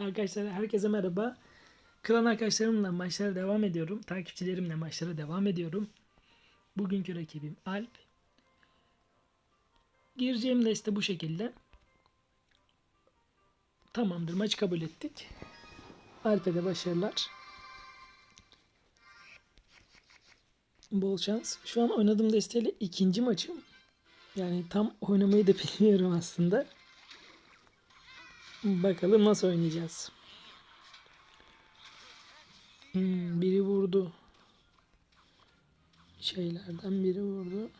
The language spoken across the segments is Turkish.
Arkadaşlar herkese merhaba. Klan arkadaşlarımla maçlara devam ediyorum. Takipçilerimle maçlara devam ediyorum. Bugünkü rakibim Alp. Gireceğim deste bu şekilde. Tamamdır maçı kabul ettik. Alp'e de başarılar. Bol şans. Şu an oynadığım desteyle ikinci maçım. Yani tam oynamayı da bilmiyorum aslında. Bakalım nasıl oynayacağız. Hmm, biri vurdu. Şeylerden biri vurdu.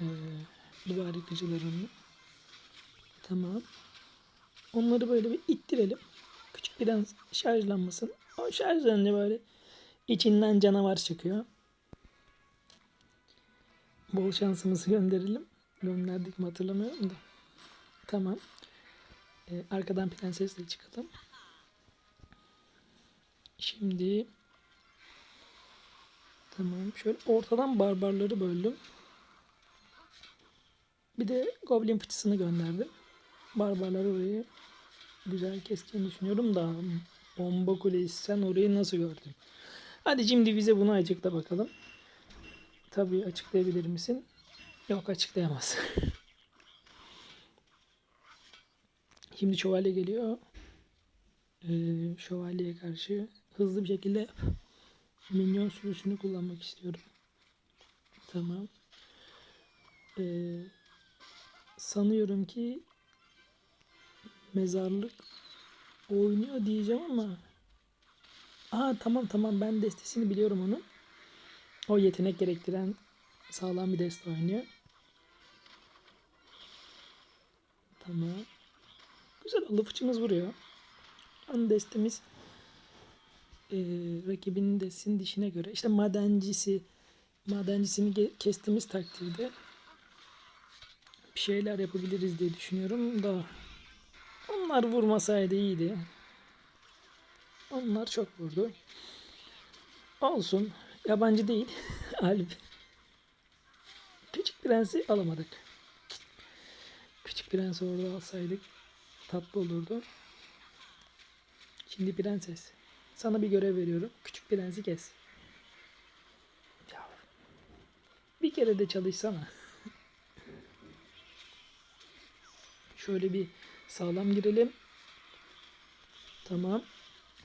Ee, duvar yıkıcılarını. Tamam. Onları böyle bir ittirelim. Küçük biraz şarjlanmasın. O şarjlanınca böyle içinden canavar çıkıyor. Bol şansımızı gönderelim. Gönderdik mi hatırlamıyorum da. Tamam. Ee, arkadan prensesle çıkalım. Şimdi tamam. Şöyle ortadan barbarları böldüm. Bir de goblin fıçısını gönderdim. Barbarlar orayı güzel kesken düşünüyorum da bomba kulesi sen orayı nasıl gördün? Hadi şimdi bize bunu açıkla bakalım. Tabii açıklayabilir misin? Yok açıklayamaz. Şimdi şövalye geliyor. Ee, şövalyeye karşı hızlı bir şekilde minyon sürüsünü kullanmak istiyorum. Tamam. Ee, sanıyorum ki mezarlık oynuyor diyeceğim ama Aa tamam tamam ben destesini biliyorum onun. O yetenek gerektiren sağlam bir deste oynuyor. Tamam. Güzel oldu fıçımız vuruyor. An destemiz e, rakibinin destinin dişine göre işte madencisi madencisini kestiğimiz takdirde bir şeyler yapabiliriz diye düşünüyorum da onlar vurmasaydı iyiydi. Onlar çok vurdu. Olsun. Yabancı değil. Alp. Küçük Prens'i alamadık. Küçük Prens'i orada alsaydık tatlı olurdu. Şimdi prenses. Sana bir görev veriyorum. Küçük prensi kes. Ya, bir kere de çalışsana. Şöyle bir sağlam girelim. Tamam.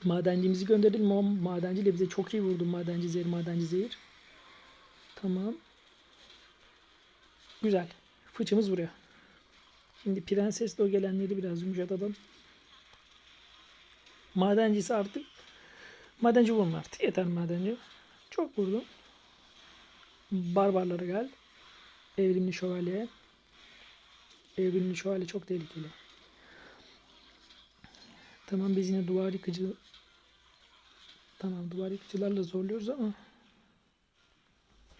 Madencimizi gönderelim. O madenciyle bize çok iyi vurdu. Madenci zehir, madenci zehir. Tamam. Güzel. Fıçımız vuruyor. Şimdi prensesle o gelenleri biraz yumuşatalım. Madencisi artık. Madenci vurma artık. Yeter madenci. Çok vurdum. Barbarlara gel. Evrimli şövalye. Evrimli şövalye çok tehlikeli. Tamam biz yine duvar yıkıcı Tamam duvar yıkıcılarla zorluyoruz ama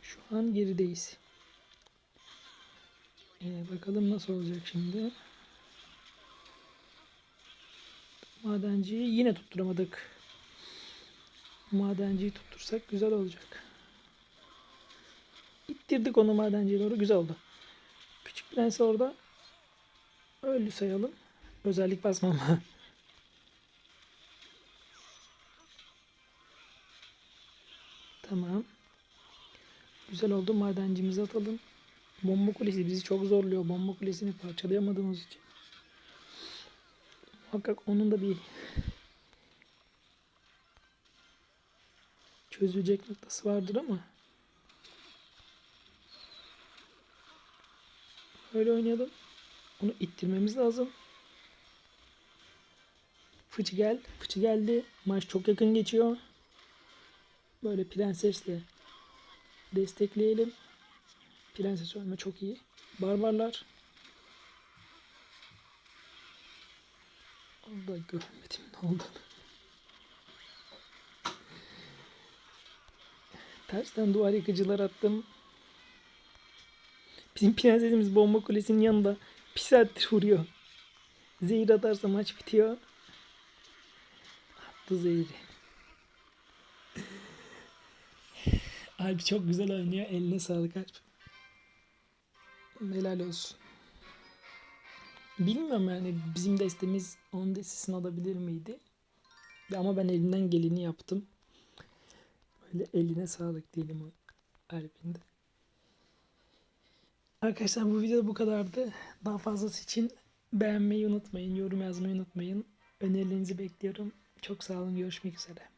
şu an gerideyiz. Ee, bakalım nasıl olacak şimdi. Madenciyi yine tutturamadık. Madenciyi tuttursak güzel olacak. İttirdik onu madenciye doğru. Güzel oldu. Küçük prens orada. Öldü sayalım. Özellik basmama. Tamam. Güzel oldu. Madencimizi atalım. Bomba kulesi bizi çok zorluyor. Bomba kulesini parçalayamadığımız için. Muhakkak onun da bir çözülecek noktası vardır ama öyle oynayalım. Onu ittirmemiz lazım. Fıçı gel. Fıçı geldi. Maç çok yakın geçiyor. Böyle prensesle destekleyelim. Prenses ölme çok iyi. Barbarlar. Orada görmedim ne oldu. Tersten duvar yıkıcılar attım. Bizim prensesimiz bomba kulesinin yanında bir saattir vuruyor. Zehir atarsa maç bitiyor. Attı zehri. Alp çok güzel oynuyor. Eline sağlık Alp. Helal olsun. Bilmiyorum yani bizim destemiz onun destesini alabilir miydi? Ama ben elimden geleni yaptım. Böyle eline sağlık diyelim o Alp'in de. Arkadaşlar bu video bu kadardı. Daha fazlası için beğenmeyi unutmayın, yorum yazmayı unutmayın. Önerilerinizi bekliyorum. Çok sağ olun. Görüşmek üzere.